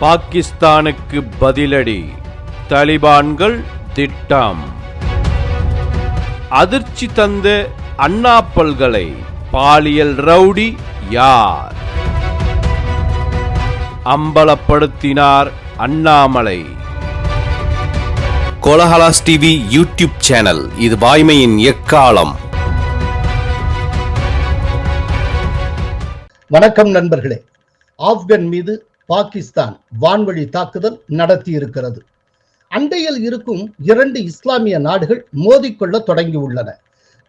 பாகிஸ்தானுக்கு பதிலடி. தலிபான்கள் திட்டம். அதிர்ச்சி தந்த அண்ணா பல்கலை பாலியல் ரவுடி யார்? அம்பலப்படுத்தினார் Annamalai. Kolahalas TV YouTube channel இது வாய்மையின் எக்காலம். வணக்கம் நண்பர்களே. ஆப்கன் மீது பாகிஸ்தான் வான்வழி தாக்குதல் நடத்தியிருக்கிறது. அண்டையில் இருக்கும் இரண்டு இஸ்லாமிய நாடுகள் மோதிக்கொள்ள தொடங்கியுள்ளன.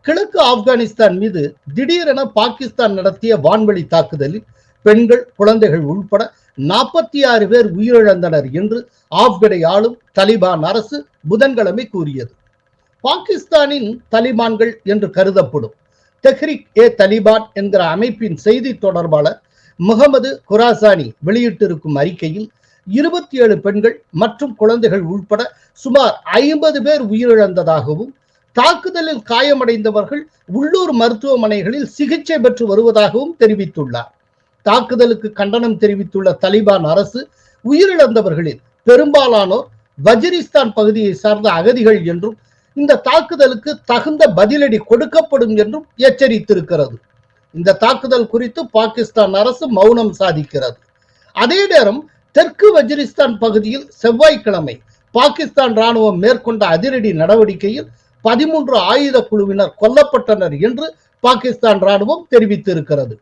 கிழக்கு ஆப்கானிஸ்தான் மீது திடீரென பாகிஸ்தான் நடத்திய வான்வழி தாக்குதலில் பெண்கள் குழந்தைகள் உள்பட நாற்பத்தி ஆறு பேர் உயிரிழந்தனர் என்று ஆப்கனை ஆளும் தலிபான் அரசு புதன்கிழமை கூறியது. பாகிஸ்தானின் தலிபான்கள் என்று கருதப்படும் தெஹ்ரிக் ஏ தலிபான் என்கிற அமைப்பின் செய்தி தொடர்பாளர் முகமது குராசானி வெளியிட்டிருக்கும் அறிக்கையில் இருபத்தி ஏழு பெண்கள் மற்றும் குழந்தைகள் உள்பட சுமார் ஐம்பது பேர் உயிரிழந்ததாகவும் தாக்குதலில் காயமடைந்தவர்கள் உள்ளூர் மருத்துவமனைகளில் சிகிச்சை பெற்று வருவதாகவும் தெரிவித்துள்ளார். தாக்குதலுக்கு கண்டனம் தெரிவித்துள்ள தலிபான் அரசு உயிரிழந்தவர்களில் பெரும்பாலானோர் வஜிரிஸ்தான் பகுதியை சார்ந்த அகதிகள் என்றும் இந்த தாக்குதலுக்கு தகுந்த பதிலடி கொடுக்கப்படும் என்றும் எச்சரித்திருக்கிறது. இந்த தாக்குதல் குறித்து பாகிஸ்தான் அரசு மௌனம் சாதிக்கிறது. அதே நேரம் தெற்கு வஜிரிஸ்தான் பகுதியில் செவ்வாய்க்கிழமை பாகிஸ்தான் ராணுவம் மேற்கொண்ட அதிரடி நடவடிக்கையில் பதிமூன்று ஆயுத குழுவினர் கொல்லப்பட்டனர் என்று பாகிஸ்தான் ராணுவம் தெரிவித்திருக்கிறது.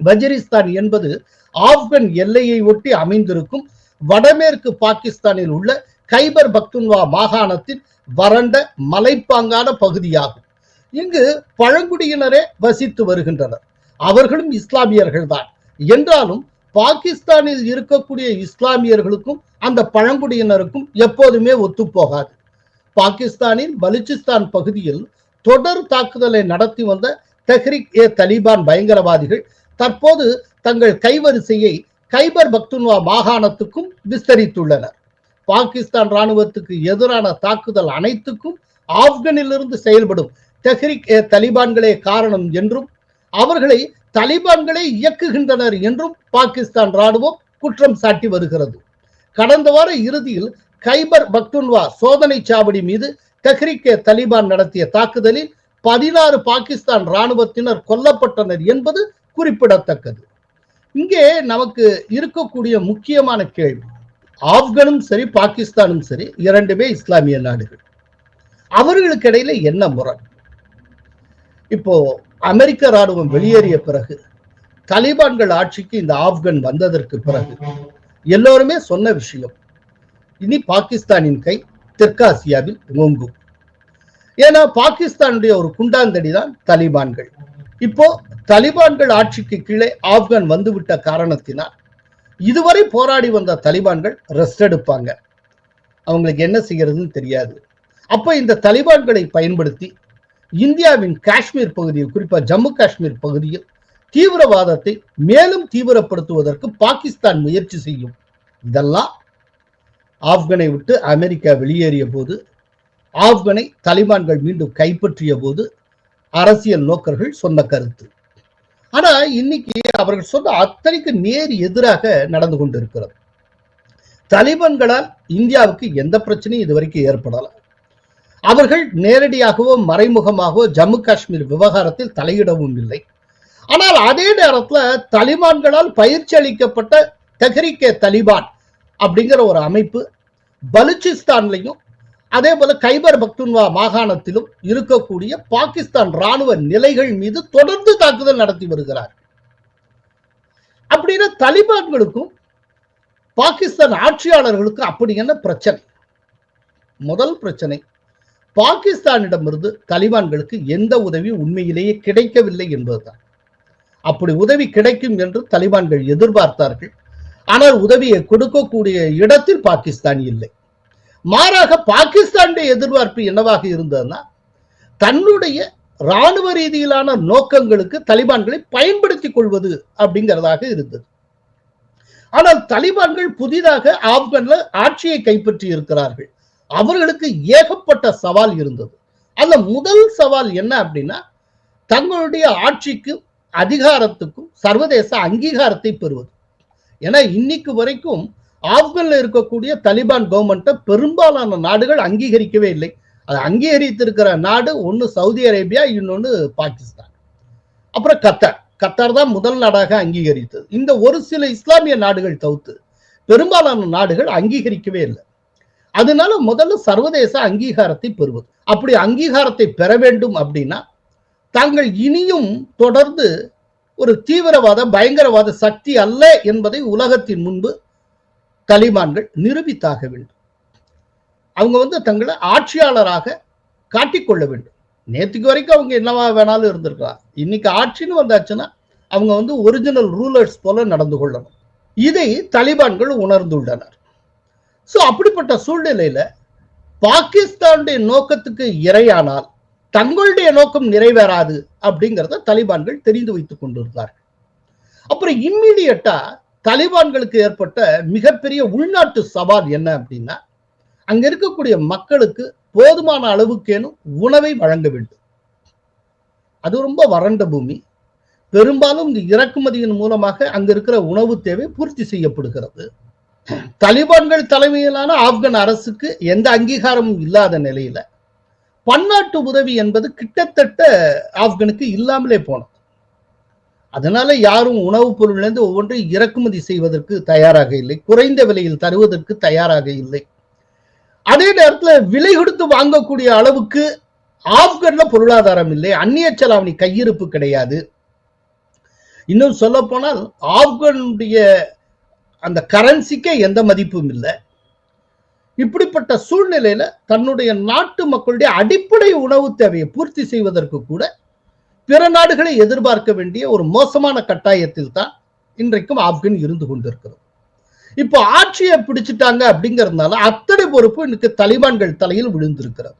வஜிரிஸ்தான் என்பது ஆப்கன் எல்லையை ஒட்டி அமைந்திருக்கும் வடமேற்கு பாகிஸ்தானில் உள்ள கைபர் பக்துன்வா மாகாணத்தின் வறண்ட மலைப்பாங்கான பகுதியாகும். இங்கு பழங்குடியினரே வசித்து வருகின்றனர். அவர்களும் இஸ்லாமியர்கள் தான் என்றாலும் பாகிஸ்தானில் இருக்கக்கூடிய இஸ்லாமியர்களுக்கும் அந்த பழங்குடியினருக்கும் எப்போதுமே ஒத்துப்போகாது பாகிஸ்தானின் பலுச்சிஸ்தான் பகுதியில் தொடர் தாக்குதலை நடத்தி வந்த தெஹ்ரிக் ஏ தலிபான் பயங்கரவாதிகள் தற்போது தங்கள் கைவரிசையை கைபர் பக்துன்வா மாகாணத்துக்கும் விஸ்தரித்துள்ளனர். பாகிஸ்தான் ராணுவத்துக்கு எதிரான தாக்குதல் அனைத்துக்கும் ஆப்கனிலிருந்து செயல்படும் தெஹ்ரிக் ஏ தலிபான்களே காரணம் என்றும் அவர்களை தலிபான்களே இயக்குகின்றனர் என்றும் பாகிஸ்தான் ராணுவம் குற்றம் சாட்டி வருகிறது. கடந்த வார இறுதியில் கைபர் பக்துன்வா சோதனை சாவடி மீது தெஹ்ரிக் தலிபான் நடத்திய தாக்குதலில் பதினாறு பாகிஸ்தான் ராணுவத்தினர் கொல்லப்பட்டனர் என்பது குறிப்பிடத்தக்கது. இங்கே நமக்கு இருக்கக்கூடிய முக்கியமான கேள்வி. ஆப்கனும் சரி பாகிஸ்தானும் சரி இரண்டுமே இஸ்லாமிய நாடுகள். அவர்களுக்கு இடையில என்ன முரண்? இப்போ அமெரிக்க ராணுவம் வெளியேறிய பிறகு தலிபான்கள் ஆட்சிக்கு இந்த ஆப்கன் வந்ததற்கு பிறகு எல்லோருமே சொன்ன விஷயம் இனி பாகிஸ்தானின் கை தெற்காசியாவில் ஓங்கும். ஏன்னா பாகிஸ்தானுடைய ஒரு குண்டாந்தடி தான் தலிபான்கள். இப்போ தலிபான்கள் ஆட்சிக்கு கீழே ஆப்கான் வந்துவிட்ட காரணத்தினால் இதுவரை போராடி வந்த தலிபான்கள் ரெஸ்ட் எடுப்பாங்க. அவங்களுக்கு என்ன செய்யறதுன்னு தெரியாது. அப்ப இந்த தலிபான்களை பயன்படுத்தி இந்தியாவின் காஷ்மீர் பகுதியில் குறிப்பா ஜம்மு காஷ்மீர் பகுதியில் தீவிரவாதத்தை மேலும் தீவிரப்படுத்துவதற்கு பாகிஸ்தான் முயற்சி செய்யும். இதெல்லாம் ஆப்கனை விட்டு அமெரிக்கா வெளியேறிய போது ஆப்கனை தலிபான்கள் மீண்டும் கைப்பற்றிய போது அரசியல் நோக்கர்கள் சொன்ன கருத்து. ஆனா இன்னைக்கு அவர்கள் சொன்ன அத்தனைக்கு நேர் எதிராக நடந்து கொண்டிருக்கிறது. தலிபான்களால் இந்தியாவுக்கு எந்த பிரச்சனையும் இதுவரைக்கும் ஏற்படலாம் அவர்கள் நேரடியாகவோ மறைமுகமாகவோ ஜம்மு காஷ்மீர் விவகாரத்தில் தலையிடவும் இல்லை. ஆனால் அதே நேரத்துல தலிபான்களால் பயிற்சி அளிக்கப்பட்ட தெஹரிக்கே தலிபான் அப்படிங்கிற ஒரு அமைப்பு பலுச்சிஸ்தான்லையும் அதே போல கைபர் பக்துன்வா மாகாணத்திலும் இருக்கக்கூடிய பாகிஸ்தான் ராணுவ நிலைகள் மீது தொடர்ந்து தாக்குதல் நடத்தி வருகிறார். அப்படின்னா தலிபான்களுக்கும் பாகிஸ்தான் ஆட்சியாளர்களுக்கும் அப்படி என்ன பிரச்சனை? முதல் பிரச்சனை பாகிஸ்தானிடமிருந்து தலிபான்களுக்கு எந்த உதவியும் உண்மையிலேயே கிடைக்கவில்லை என்பதுதான். அப்படி உதவி கிடைக்கும் என்று தலிபான்கள் எதிர்பார்த்தார்கள். ஆனால் உதவியை கொடுக்கக்கூடிய இடத்தில் பாகிஸ்தான் இல்லை. மாறாக பாகிஸ்தானுடைய எதிர்பார்ப்பு என்னவாக இருந்ததுன்னா தன்னுடைய ராணுவ ரீதியிலான நோக்கங்களுக்கு தலிபான்களை பயன்படுத்திக் கொள்வது அப்படிங்கிறதாக இருந்தது. ஆனால் தலிபான்கள் புதிதாக ஆப்கான்ல ஆட்சியை கைப்பற்றி இருக்கிறார்கள் அவர்களுக்கு ஏகப்பட்ட சவால் இருந்தது. அந்த முதல் சவால் என்ன அப்படின்னா தங்களுடைய ஆட்சிக்கு அதிகாரத்துக்கும் சர்வதேச அங்கீகாரத்தை பெறுவது. ஏன்னா இன்னைக்கு வரைக்கும் ஆப்கன்ல இருக்கக்கூடிய தலிபான் கவர்மெண்ட்டை பெரும்பாலான நாடுகள் அங்கீகரிக்கவே இல்லை. அது அங்கீகரித்திருக்கிற நாடு ஒன்று சவுதி அரேபியா இன்னொன்று பாகிஸ்தான். அப்புறம் கத்தார். கத்தார் தான் முதல் நாடாக அங்கீகரித்தது. இந்த ஒரு சில இஸ்லாமிய நாடுகள் தவிர்த்து பெரும்பாலான நாடுகள் அங்கீகரிக்கவே இல்லை. அதனால முதல்ல சர்வதேச அங்கீகாரத்தை பெறுவது. அப்படி அங்கீகாரத்தை பெற வேண்டும் அப்படின்னா தாங்கள் இனியும் தொடர்ந்து ஒரு தீவிரவாத பயங்கரவாத சக்தி அல்ல என்பதை உலகத்தின் முன்பு தலிபான்கள் நிரூபித்தாக வேண்டும். அவங்க வந்து தங்களை ஆட்சியாளராக காட்டிக்கொள்ள வேண்டும். நேற்றுக்கு வரைக்கும் அவங்க என்னவா வேணாலும் இருந்திருக்கலாம். இன்னைக்கு ஆட்சின்னு வந்தாச்சுன்னா அவங்க வந்து ஒரிஜினல் ரூலர்ஸ் போல நடந்து கொள்ளணும். இதை தலிபான்கள் உணர்ந்துள்ளனர். ஸோ அப்படிப்பட்ட சூழ்நிலையில பாகிஸ்தானுடைய நோக்கத்துக்கு இரையானால் தங்களுடைய நோக்கம் நிறைவேறாது அப்படிங்கிறத தலிபான்கள் தெரிந்து வைத்துக் கொண்டிருந்தார்கள். அப்புறம் இம்மிடியட்டா தலிபான்களுக்கு ஏற்பட்ட மிகப்பெரிய உள்நாட்டு சவால் என்ன அப்படின்னா அங்க இருக்கக்கூடிய மக்களுக்கு போதுமான அளவுக்கேனும் உணவை வழங்க வேண்டும். அது ரொம்ப வறண்ட பூமி. பெரும்பாலும் இந்த இறக்குமதியின் மூலமாக அங்க இருக்கிற உணவு தேவை பூர்த்தி செய்யப்படுகிறது. தலிபான்கள் தலைமையிலான ஆப்கன் அரசுக்கு எந்த அங்கீகாரமும் இல்லாத நிலையில பன்னாட்டு உதவி என்பது கிட்டத்தட்ட ஆப்கனுக்கு இல்லாமலே போனது. அதனால யாரும் உணவுப் பொருளிலிருந்து ஒவ்வொன்றையும் இறக்குமதி செய்வதற்கு தயாராக இல்லை குறைந்த விலையில் தருவதற்கு தயாராக இல்லை. அதே நேரத்துல விலை கொடுத்து வாங்கக்கூடிய அளவுக்கு ஆப்கன்ல பொருளாதாரம் இல்லை அந்நிய செலாவணி கையிருப்பு கிடையாது. இன்னும் சொல்ல போனால் ஆப்கனுடைய அந்த கரன்சிக்கே எந்த மதிப்பும் இல்லை. இப்படிப்பட்ட சூழ்நிலையில தன்னுடைய நாட்டு மக்களுடைய அடிப்படை உணவு தேவையை பூர்த்தி செய்வதற்கு கூட பிற நாடுகளை எதிர்பார்க்க வேண்டிய ஒரு மோசமான கட்டாயத்தில் தான் இன்றைக்கும் ஆப்கன் இருந்து கொண்டிருக்கிறது. இப்போ ஆட்சியை பிடிச்சிட்டாங்க அப்படிங்கறதுனால அத்தனை பொறுப்பு இன்னைக்கு தலிபான்கள் தலையில் விழுந்திருக்கிறது.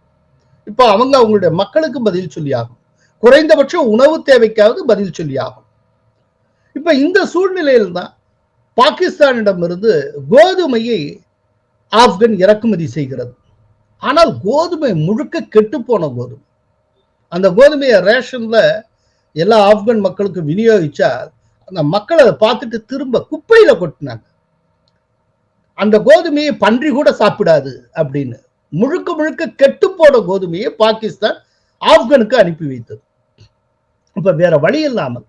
இப்போ அவங்க அவங்களுடைய மக்களுக்கு பதில் சொல்லி ஆகும் குறைந்தபட்சம் உணவு தேவைக்காவது பதில் சொல்லி ஆகும் இப்ப இந்த சூழ்நிலையில் தான் பாகிஸ்தானிடமிருந்து கோதுமையை ஆப்கன் இறக்குமதி செய்கிறது. ஆனால் கோதுமை முழுக்க கெட்டு போன கோதுமை. அந்த கோதுமையை ரேஷன்ல எல்லா ஆப்கன் மக்களுக்கு விநியோகிச்சா அந்த மக்கள் அதை பார்த்துட்டு திரும்ப குப்பையில கொட்டினாங்க. அந்த கோதுமையை பன்றி கூட சாப்பிடாது அப்படின்னு முழுக்க முழுக்க கெட்டு போன கோதுமையை பாகிஸ்தான் ஆப்கனுக்கு அனுப்பி வைத்தது. இப்ப வேற வழி இல்லாமல்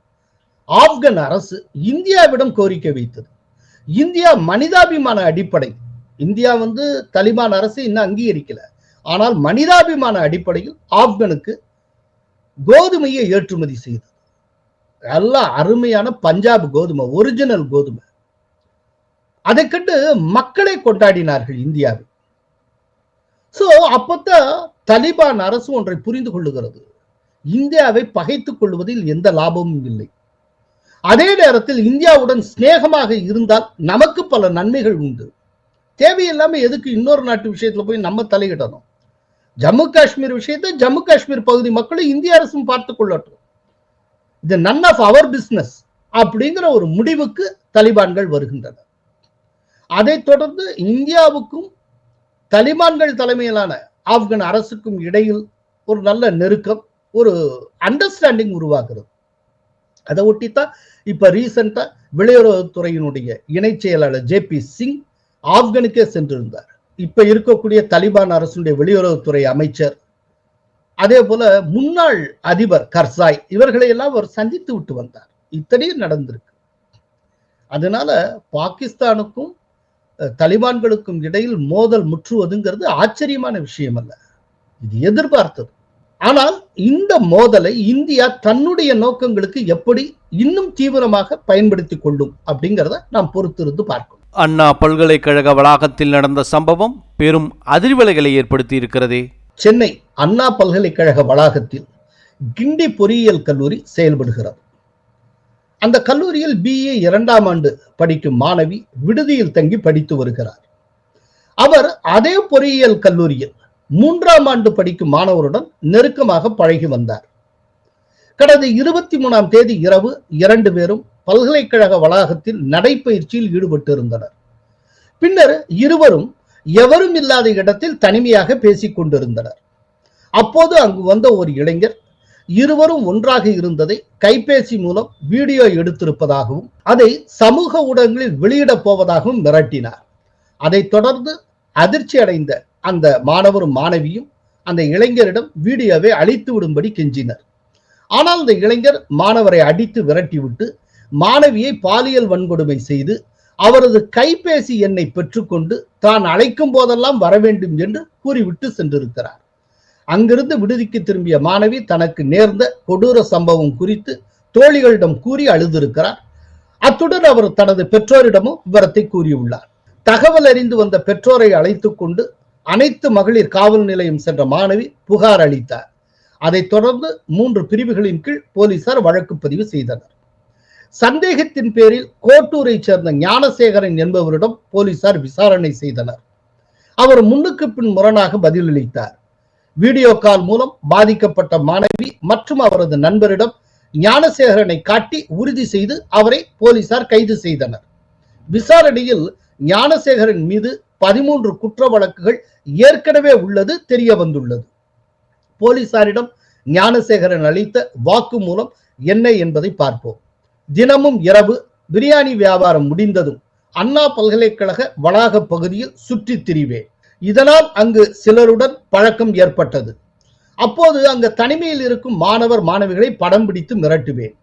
ஆப்கன் அரசு இந்தியாவிடம் கோரிக்கை வைத்தது. இந்தியா மனிதாபிமான அடிப்படை. இந்தியா வந்து தலிபான் அரசு இன்னும் அங்கீகரிக்கல. ஆனால் மனிதாபிமான அடிப்படையில் ஆப்கனுக்கு கோதுமையை ஏற்றுமதி செய்தது. நல்ல அருமையான பஞ்சாப் கோதுமை ஒரிஜினல் கோதுமை. அதை கண்டு மக்களை கொண்டாடினார்கள் இந்தியாவில். சோ அப்பத்தான் தலிபான் அரசு ஒன்றை புரிந்து கொள்ளுகிறது. இந்தியாவை பகைத்துக் கொள்வதில் எந்த லாபமும் இல்லை. அதே நேரத்தில் இந்தியாவுடன் சிநேகமாக இருந்தால் நமக்கு பல நன்மைகள் உண்டு. தேவையில்லாம எதுக்கு இன்னொரு நாட்டு விஷயத்துல போய் நம்ம தலையிடணும்? ஜம்மு காஷ்மீர் விஷயத்தை ஜம்மு காஷ்மீர் பகுதி மக்களை இந்திய அரசும் பார்த்து கொள்ளட்டும். இது நன் ஆஃப் அவர் பிஸ்னஸ் அப்படிங்கிற ஒரு முடிவுக்கு தலிபான்கள் வருகின்றன அதைத் தொடர்ந்து இந்தியாவுக்கும் தலிபான்கள் தலைமையிலான ஆப்கன் அரசுக்கும் இடையில் ஒரு நல்ல நெருக்கம் ஒரு அண்டர்ஸ்டாண்டிங் உருவாகிறது. அதை ஒட்டித்தான் இப்ப ரீசெண்டா வெளியுறவுத்துறையினுடைய இணை செயலாளர் ஜே பி சிங் ஆப்கனுக்கே சென்றிருந்தார். இப்ப இருக்கக்கூடிய தலிபான் அரசுடைய வெளியுறவுத்துறை அமைச்சர் அதே போல முன்னாள் அதிபர் கர்சாய் இவர்களை எல்லாம் அவர் சந்தித்து விட்டு வந்தார். இத்தனையும் நடந்திருக்கு. அதனால பாகிஸ்தானுக்கும் தலிபான்களுக்கும் இடையில் மோதல் முற்றுவதுங்கிறது ஆச்சரியமான விஷயம் அல்ல இது எதிர்பார்த்தது. ஆனால் இந்த மோதலை இந்தியா தன்னுடைய நோக்கங்களுக்கு எப்படி இன்னும் தீவிரமாக பயன்படுத்திக் கொள்ளும் அப்படிங்கிறத நாம் பொறுத்திருந்து பார்க்கணும். அண்ணா பல்கலைக்கழக வளாகத்தில் நடந்த சம்பவம் பெரும் அதிர்வலைகளை ஏற்படுத்தி இருக்கிறதே. சென்னை அண்ணா பல்கலைக்கழக வளாகத்தில் கிண்டி பொறியியல் கல்லூரி செயல்படுகிறது. அந்த கல்லூரியில் பிஏ இரண்டாம் ஆண்டு படிக்கும் மாணவி விடுதியில் தங்கி படித்து வருகிறார். அவர் அதே பொறியியல் கல்லூரியில் மூன்றாம் ஆண்டு படிக்கும் மாணவருடன் நெருக்கமாக பழகி வந்தார். கடந்த இருபத்தி மூணாம் தேதி இரவு இரண்டு பேரும் பல்கலைக்கழக வளாகத்தில் நடைப்பயிற்சியில் ஈடுபட்டு இருந்தனர் பின்னர் இருவரும் எவரும் இல்லாத இடத்தில் தனிமையாக பேசிக் கொண்டிருந்தனர். அப்போது அங்கு வந்த ஒரு இளைஞர் இருவரும் ஒன்றாக இருந்ததை கைபேசி மூலம் வீடியோ எடுத்திருப்பதாகவும் அதை சமூக ஊடகங்களில் வெளியிடப் போவதாகவும் மிரட்டினார். அதைத் தொடர்ந்து அதிர்ச்சி அடைந்த அந்த மாணவரும் மாணவியும் அந்த இளைஞரிடம் வீடியோவை அழித்து விடும்படி கெஞ்சினர். ஆனால் அந்த இளைஞர் மாணவரை அடித்து விரட்டிவிட்டு மாணவியை பாலியல் வன்கொடுமை செய்து அவரது கைபேசி எண்ணை பெற்றுக்கொண்டு தான் அழைக்கும் போதெல்லாம் வர வேண்டும் என்று கூறிவிட்டு சென்றிருக்கிறார். அங்கிருந்து விடுதிக்கு திரும்பிய மாணவி தனக்கு நேர்ந்த கொடூர சம்பவம் குறித்து தோழிகளிடம் கூறி அழுதிருக்கிறார். அத்துடன் அவர் தனது பெற்றோரிடமும் விவரத்தை கூறியுள்ளார். தகவல் அறிந்து வந்த பெற்றோரை அழைத்துக் கொண்டு அனைத்து மகளிர் காவல் நிலையம் சென்ற மாணவி புகார் அளித்தார். அதைத் தொடர்ந்து மூன்று பிரிவுகளின் கீழ் போலீசார் வழக்கு பதிவு செய்தனர். சந்தேகத்தின் பேரில் கோட்டூரை சேர்ந்த ஞானசேகரன் என்பவரிடம் போலீசார் விசாரணை செய்தனர். அவர் முன்னுக்கு பின் முரணாக பதிலளித்தார். வீடியோ கால் மூலம் பாதிக்கப்பட்ட மாணவி மற்றும் அவரது நண்பரிடம் ஞானசேகரனை காட்டி உறுதி செய்து அவரை போலீசார் கைது செய்தனர். விசாரணையில் ஞானசேகரன் மீது பதிமூன்று குற்ற வழக்குகள் ஏற்கனவே உள்ளது தெரிய வந்துள்ளது. போலீசாரிடம் ஞானசேகரன் அளித்த வாக்கு மூலம் என்ன என்பதை பார்ப்போம். தினமும் இரவு பிரியாணி வியாபாரம் முடிந்ததும் அண்ணா பல்கலைக்கழக வளாக பகுதியில் சுற்றி திரிவேன். இதனால் அங்கு சிலருடன் பழக்கம் ஏற்பட்டது. அப்போது அங்கு தனிமையில் இருக்கும் மாணவர் மாணவிகளை படம் பிடித்து மிரட்டுவேன்.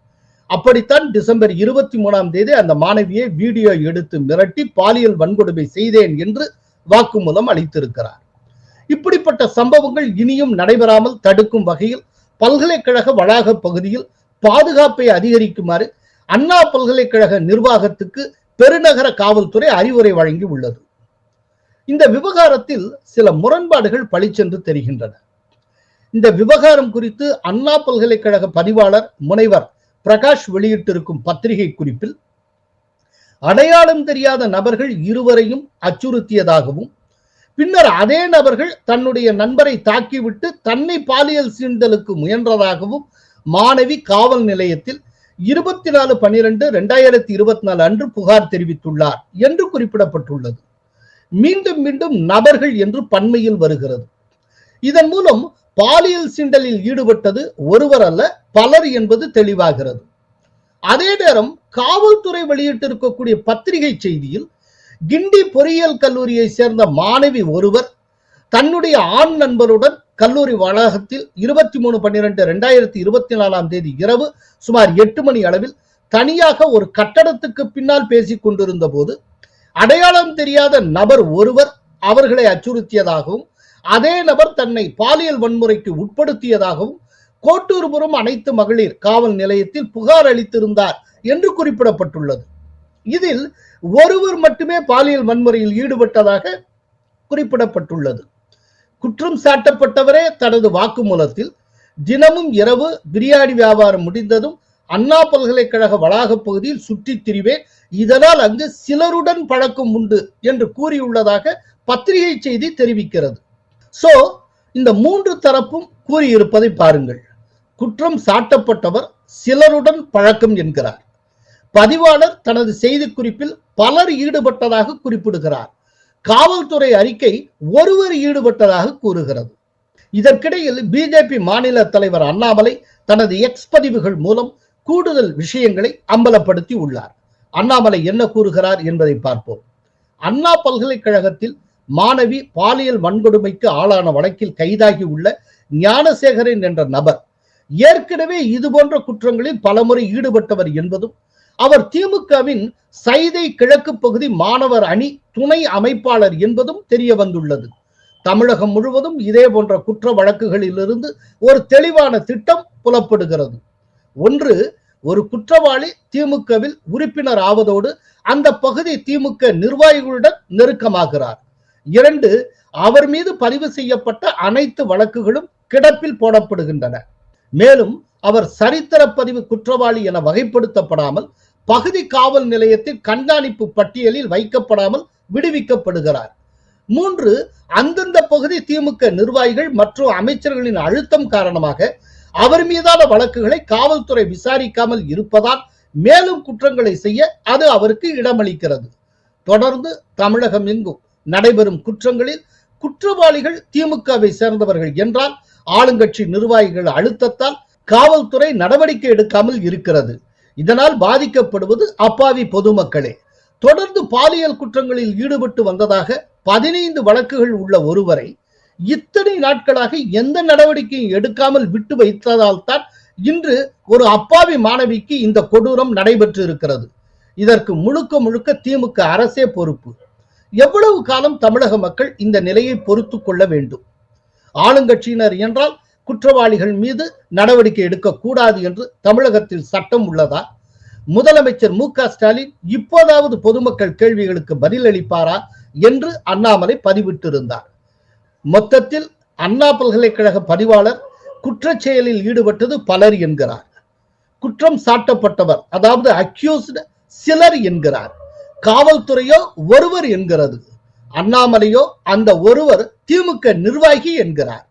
அப்படித்தான் டிசம்பர் இருபத்தி மூணாம் தேதி அந்த மாணவியை வீடியோ எடுத்து மிரட்டி பாலியல் வன்கொடுமை செய்தேன் என்று வாக்குமூலம் அளித்திருக்கிறார். இப்படிப்பட்ட சம்பவங்கள் இனியும் நடைபெறாமல் தடுக்கும் வகையில் பல்கலைக்கழக வளாக பகுதியில் பாதுகாப்பை அதிகரிக்குமாறு அண்ணா பல்கலைக்கழக நிர்வாகத்துக்கு பெருநகர காவல்துறை அறிவுரை வழங்கி உள்ளது. இந்த விவகாரத்தில் சில முரண்பாடுகள் பளிச்சென்று தெரிகின்றன. இந்த விவகாரம் குறித்து அண்ணா பல்கலைக்கழக பதிவாளர் முனைவர் பிரகாஷ் வெளியிட்டிருக்கும் பத்திரிகை குறிப்பில் அடையாளம் தெரியாத நபர்கள் இருவரையும் அச்சுறுத்தியதாகவும் பின்னர் அதே நபர்கள் தன்னுடைய நண்பரை தாக்கிவிட்டு தன்னை பாலியல் சீண்டலுக்கு முயன்றதாகவும் மாணவி காவல் நிலையத்தில் இருபத்தி நாலு பன்னிரண்டு ரெண்டாயிரத்தி இருபத்தி நாலு அன்று புகார் தெரிவித்துள்ளார் என்று குறிப்பிடப்பட்டுள்ளது. மீண்டும் மீண்டும் நபர்கள் என்று பன்மையில் வருகிறது. இதன் மூலம் பாலியல் சிண்டலில் ஈடுபட்டது ஒருவர் அல்ல பலர் என்பது தெளிவாகிறது. அதே நேரம் காவல்துறை வெளியிட்டிருக்கக்கூடிய பத்திரிகை செய்தியில் கிண்டி பொறியியல் கல்லூரியை சேர்ந்த மாணவி ஒருவர் தன்னுடைய ஆண் நண்பருடன் கல்லூரி வளாகத்தில் இருபத்தி மூணு பன்னிரெண்டு ரெண்டாயிரத்தி இருபத்தி நாலாம் தேதி இரவு சுமார் எட்டு மணி அளவில் தனியாக ஒரு கட்டடத்துக்கு பின்னால் பேசிக் கொண்டிருந்த போது அடையாளம் தெரியாத நபர் ஒருவர் அவர்களை அச்சுறுத்தியதாகவும் அதே நபர் தன்னை பாலியல் வன்முறைக்கு உட்படுத்தியதாகவும் கோட்டூர்புரம் அனைத்து மகளிர் காவல் நிலையத்தில் புகார் அளித்திருந்தார் என்று குறிப்பிடப்பட்டுள்ளது. இதில் ஒருவர் மட்டுமே பாலியல் வன்முறையில் ஈடுபட்டதாக குறிப்பிடப்பட்டுள்ளது. குற்றம் சாட்டப்பட்டவரே தனது வாக்குமூலத்தில் தினமும் இரவு பிரியாணி வியாபாரம் முடிந்ததும் அண்ணா பல்கலைக்கழக வளாக பகுதியில் சுற்றித் திரிவேன் இதனால் அங்கு சிலருடன் பழக்கம் உண்டு என்று கூறியுள்ளதாக பத்திரிகை செய்தி தெரிவிக்கிறது. சோ இந்த மூன்று தரப்பும் கூறியிருப்பதை பாருங்கள். குற்றம் சாட்டப்பட்டவர் சிலருடன் பழக்கம் என்கிறார். பதிவாளர் தனது செய்தி குறிப்பில் பலர் ஈடுபட்டதாக குறிப்பிடுகிறார். காவல்துறை அறிக்கை ஒருவர் ஈடுபட்டதாக கூறுகிறது. இதற்கிடையில் பிஜேபி மாநில தலைவர் அண்ணாமலை தனது எக்ஸ் பதிவுகள் மூலம் கூடுதல் விஷயங்களை அம்பலப்படுத்தி உள்ளார். அண்ணாமலை என்ன கூறுகிறார் என்பதை பார்ப்போம். அண்ணா பல்கலைக்கழகத்தில் மாணவி பாலியல் வன்கொடுமைக்கு ஆளான வழக்கில் கைதாகி உள்ள ஞானசேகரன் என்ற நபர். ஏற்கனவே இது போன்ற குற்றங்களில் பலமுறை ஈடுபட்டவர் என்பதும் அவர் திமுகவின் சைதை கிழக்கு பகுதி மாணவர் அணி துணை அமைப்பாளர் என்பதும் தெரிய வந்துள்ளது. தமிழகம் முழுவதும் இதே போன்ற குற்ற வழக்குகளிலிருந்து ஒரு தெளிவான திட்டம் புலப்படுகிறது. ஒன்று ஒரு குற்றவாளி திமுகவில் உறுப்பினர் ஆவதோடு அந்த பகுதி திமுக நிர்வாகிகளுடன் நெருக்கமாகிறார். இரண்டு அவர் மீது பதிவு செய்யப்பட்ட அனைத்து வழக்குகளும் கிடப்பில் போடப்படுகின்றன. மேலும் அவர் சரித்திர பதிவு குற்றவாளி என வகைப்படுத்தப்படாமல் பகுதி காவல் நிலையத்தில் கண்காணிப்பு பட்டியலில் வைக்கப்படாமல் விடுவிக்கப்படுகிறார். மூன்று அந்தந்த பகுதி திமுக நிர்வாகிகள் மற்றும் அமைச்சர்களின் அழுத்தம் காரணமாக அவர் மீதான வழக்குகளை காவல்துறை விசாரிக்காமல் இருப்பதால் மேலும் குற்றங்களை செய்ய அது அவருக்கு இடமளிக்கிறது. தொடர்ந்து தமிழகம் எங்கும். நடைபெறும் குற்றங்களில் குற்றவாளிகள் திமுகவை சேர்ந்தவர்கள் என்றால் ஆளுங்கட்சி நிர்வாகிகள் அழுத்தத்தால் காவல்துறை நடவடிக்கை எடுக்காமல் இருக்கிறது. இதனால் பாதிக்கப்படுவது அப்பாவி பொதுமக்களே. தொடர்ந்து பாலியல் குற்றங்களில் ஈடுபட்டு வந்ததாக பதினைந்து வழக்குகள் உள்ள ஒருவரை இத்தனை நாட்களாக எந்த நடவடிக்கையும் எடுக்காமல் விட்டு வைத்ததால் தான் இன்று ஒரு அப்பாவி மாணவிக்கு இந்த கொடூரம் நடைபெற்று இருக்கிறது. இதற்கு முழுக்க முழுக்க திமுக அரசே பொறுப்பு. எவ்வளவு காலம் தமிழக மக்கள் இந்த நிலையை பொறுத்து கொள்ள வேண்டும்? ஆளுங்கட்சியினர் என்றால் குற்றவாளிகள் மீது நடவடிக்கை எடுக்கக்கூடாது என்று தமிழகத்தில் சட்டம் உள்ளதா? முதலமைச்சர் மு ஸ்டாலின் இப்போதாவது பொதுமக்கள் கேள்விகளுக்கு பதிலளிப்பாரா என்று அண்ணாமலை பதிவிட்டிருந்தார். மொத்தத்தில் அண்ணா பல்கலைக்கழக பதிவாளர் குற்றச் செயலில் ஈடுபட்டது பலர் என்கிறார். குற்றம் சாட்டப்பட்டவர் அதாவது அக்யூஸ்ட் சிலர் என்கிறார். காவல்துறையோ ஒருவர் என்கிறது. அண்ணாமலையோ அந்த ஒருவர் திமுக நிர்வாகி என்கிறார்.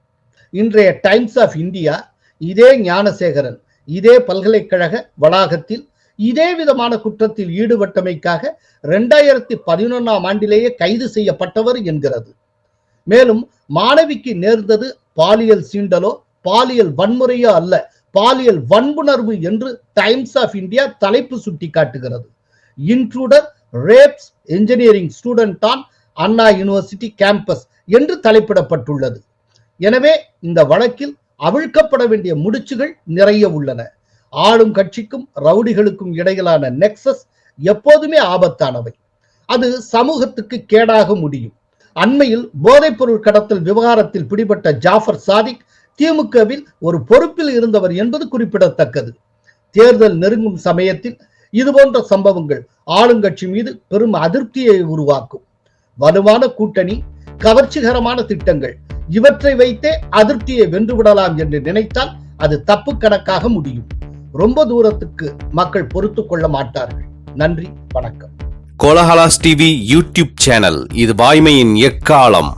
இன்றைய டைம்ஸ் ஆஃப் இந்தியா இதே ஞானசேகரன் இதே பல்கலைக்கழக வளாகத்தில் இதே விதமான குற்றத்தில் ஈடுபட்டமைக்காக இரண்டாயிரத்தி பதினொன்னாம் ஆண்டிலேயே கைது செய்யப்பட்டவர் என்கிறது. மேலும் மாணவிக்கு நேர்ந்தது பாலியல் சீண்டலோ பாலியல் வன்முறையோ அல்ல பாலியல் வன்புணர்வு என்று டைம்ஸ் ஆஃப் இந்தியா தலைப்பு சுட்டி காட்டுகிறது intruder rapes engineering student on Anna university campus என்று தலைப்பிடப்பட்டுள்ளது. எனவே இந்த வழக்கில் அவிழ்க்கப்பட வேண்டிய முடிச்சுகள் நிறைய உள்ளன. ஆளும் கட்சிக்கும் ரவுடிகளுக்கும் இடையிலான நெக்சஸ் எப்போதுமே ஆபத்தானவை. அது சமூகத்துக்கு கேடாக முடியும். அண்மையில் போதைப்பொருள் கடத்தல் விவகாரத்தில் பிடிபட்ட ஜாஃபர் சாதிக் திமுகவில் ஒரு பொறுப்பில் இருந்தவர் என்பது குறிப்பிடத்தக்கது. தேர்தல் நெருங்கும் சமயத்தில் இது போன்ற சம்பவங்கள் ஆளுங்கட்சி மீது பெரும் அதிருப்தியை உருவாக்கும். வலுவான கூட்டணி கவர்ச்சிகரமான திட்டங்கள் இவற்றை வைத்தே அதிருப்தியை வென்றுவிடலாம் என்று நினைத்தால் அது தப்பு கணக்காக முடியும். ரொம்ப தூரத்துக்கு மக்கள் பொறுத்து கொள்ள மாட்டார்கள். நன்றி வணக்கம். கோலஹலாஸ் டிவி யூடியூப் சேனல் இது வாய்மையின் எக்காலம்.